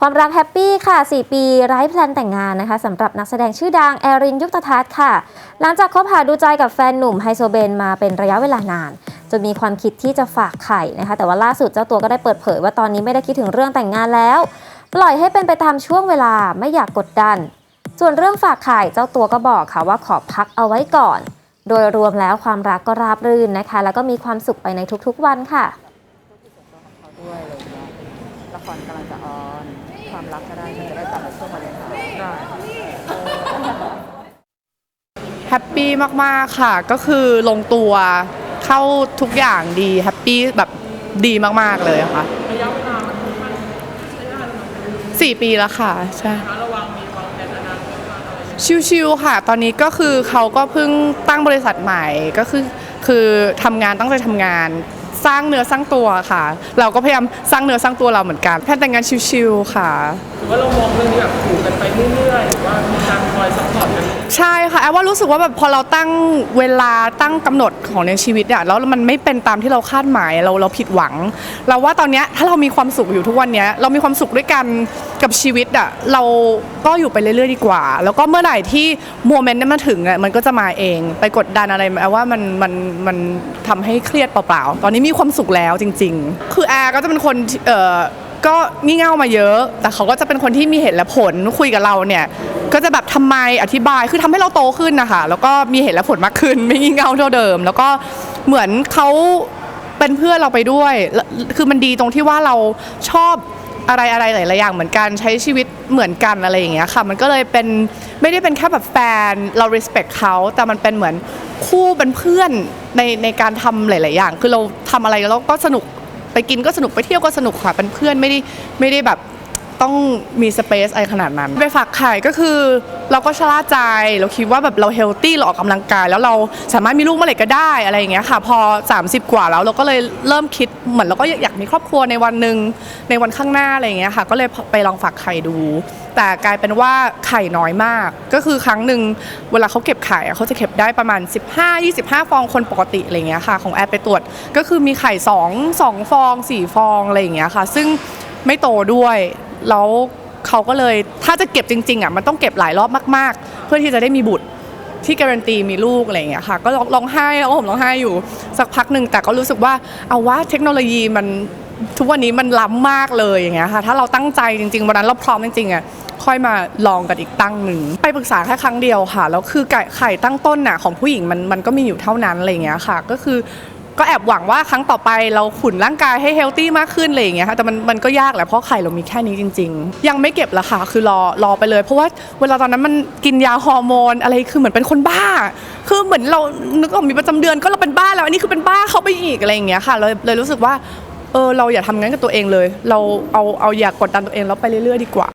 ความรักแฮปปี้ค่ะ 4 ปีไร้แพลนแต่งงานนะคะสำหรับนักแสดงชื่อดังแอรินยุคตทัศน์ค่ะ หลังจากคบหาดูใจกับแฟนหนุ่มไฮโซเบนมาเป็นระยะเวลานานจนมีความคิดที่จะฝากไข่นะคะ แต่ว่าล่าสุดเจ้าตัวก็ได้เปิดเผยว่าตอนนี้ไม่ได้คิดถึงเรื่องแต่งงานแล้ว ปล่อยให้เป็นไปตามช่วงเวลาไม่อยากกดดัน ส่วนเรื่องฝากไข่เจ้าตัวก็บอกค่ะว่าขอพักเอาไว้ก่อน โดยรวมแล้วความรักก็ราบรื่นนะคะ แล้วก็มีความสุขไปในทุกๆวันค่ะเขาด้วยอะไรอย่างเงี้ยละครกำลังจะ อนความรักก็ได้มันจะได้กลับมาช่วงวาเลนไทน์แฮปปี้มาก ๆ ค่ะ ก็คือลงตัวเข้าทุกอย่างดีแฮปปี้แบบดีมาก ๆ เลยค่ะสี่ปีแล้วค่ะ ใช่ชิวๆค่ะ ตอนนี้ก็คือเขาก็เพิ่งตั้งบริษัทใหม่ก็คือคือทำงานตั้งใจทำงาน สร้างเนื้อสร้างตัวค่ะ เราก็พยายามสร้างเนื้อสร้างตัวเราเหมือนกันแพทย์แต่งงานชิวๆค่ะ หรือว่าเรามองเรื่องนี้แบบถูกกันไปเรื่อยๆหรือว่ามีการคอยซัพพอร์ตกันใช่ค่ะแอบว่ารู้สึกว่าแบบพอเราตั้งเวลาตั้งกำหนดของในชีวิตอะแล้วมันไม่เป็นตามที่เราคาดหมายเราเราผิดหวัง เราว่าตอนเนี้ยถ้าเรามีความสุขอยู่ทุกวันเนี้ยเรามีความสุขด้วยกันกับชีวิตอะเราก็อยู่ไปเรื่อยๆดีกว่า แล้วก็เมื่อไหร่ที่โมเมนต์นั้นมาถึงอะมันก็จะมาเอง ไปกดดันอะไรแอบว่ามันมันมันทำให้เครียดเปล่าๆตอนนี้มีีความสุขแล้วจริง ๆ คือแอร์ก็จะเป็นคนเออก็งี่เง่ามาเยอะ แต่เขาก็จะเป็นคนที่มีเหตุและผลคุยกับเราเนี่ย ก็จะแบบทำไมอธิบายคือทำให้เราโตขึ้นนะคะแล้วก็มีเหตุและผลมากขึ้นไม่งี่เง่าเท่าเดิม แล้วก็เหมือนเขาเป็นเพื่อนเราไปด้วย คือมันดีตรงที่ว่าเราชอบ อะไรอะไรหลายๆอย่างเหมือนกันใช้ชีวิตเหมือนกันอะไรอย่างเงี้ยค่ะ มันก็เลยเป็นไม่ได้เป็นแค่แบบแฟนเรา respect เขาแต่มันเป็นเหมือนคู่เป็นเพื่อนในในการทำหลาย ๆ อย่าง คือเราทำอะไรแล้วก็สนุกไปกินก็สนุกไปเที่ยวก็สนุกค่ะเป็นเพื่อนไม่ได้ไม่ได้แบบ ต้องมีสเปซอะไรขนาดนั้น ไปฝากไข่ก็คือ เราก็ชะล่าใจเราคิดว่าแบบเราเฮลตี้เราออกกำลังกาย แล้วเราสามารถมีลูกเมื่อไหร่ก็ได้อะไรอย่างเงี้ยค่ะพอ 30 กว่าแล้วเราก็เลยเริ่มคิดเหมือนเราก็อยากมีครอบครัวในวันหนึ่งในวันข้างหน้าอะไรอย่างเงี้ยค่ะ ก็เลยไปลองฝากไข่ดู แต่กลายเป็นว่าไข่น้อยมาก ก็คือครั้งหนึ่งเวลาเขาเก็บไข่เขาจะเก็บได้ประมาณ 15-25 ฟองคนปกติอะไรอย่างเงี้ยค่ะ ของแอร์ไปตรวจก็คือมีไข่2 2ฟอง 4 ฟองอะไรอย่างเงี้ยค่ะ ซึ่งไม่โตด้วย แล้วเขาก็เลยถ้าจะเก็บจริงๆอะมันต้องเก็บหลายรอบมากๆ เพื่อที่จะได้มีบุตรที่การันตีมีลูกอะไรอย่างเงี้ยค่ะ ก็ร้องร้องไห้แล้วผมร้องไห้อยู่สักพักหนึ่งแต่ก็รู้สึกว่าเอาว่าเทคโนโลยีมันทุกวันนี้มันล้ำมากเลยอย่างเงี้ยค่ะ ถ้าเราตั้งใจจริงๆวันนั้นเราพร้อมจริงๆอะค่อยมาลองกันอีกตั้งหนึ่งไปปรึกษาแค่ครั้งเดียวค่ะแล้วคือไข่ตั้งต้นน่ะของผู้หญิงมันมันก็มีอยู่เท่านั้นอะไรอย่างเงี้ยค่ะ ก็คือ ก็แอบหวังว่าครั้งต่อไปเราขุนร่างกายให้เฮลตี้มากขึ้นอะไรอย่างเงี้ยค่ะแต่มันมันก็ยากแหละเพราะไข่เรามีแค่นี้จริง ๆ ยังไม่เก็บละค่ะคือรอรอไปเลย เพราะว่าเวลาตอนนั้นมันกินยาฮอร์โมนอะไรคือเหมือนเป็นคนบ้า คือเหมือนเรานึกออกมีประจำเดือนก็เราเป็นบ้าแล้วอันนี้คือเป็นบ้าเข้าไปอีกอะไรอย่างเงี้ยค่ะเลยเลยรู้สึกว่าเออเราอย่าทำงั้นกับตัวเองเลย เราเอาเอาอย่ากกดดันตัวเองแล้วไปเรื่อยๆดีกว่า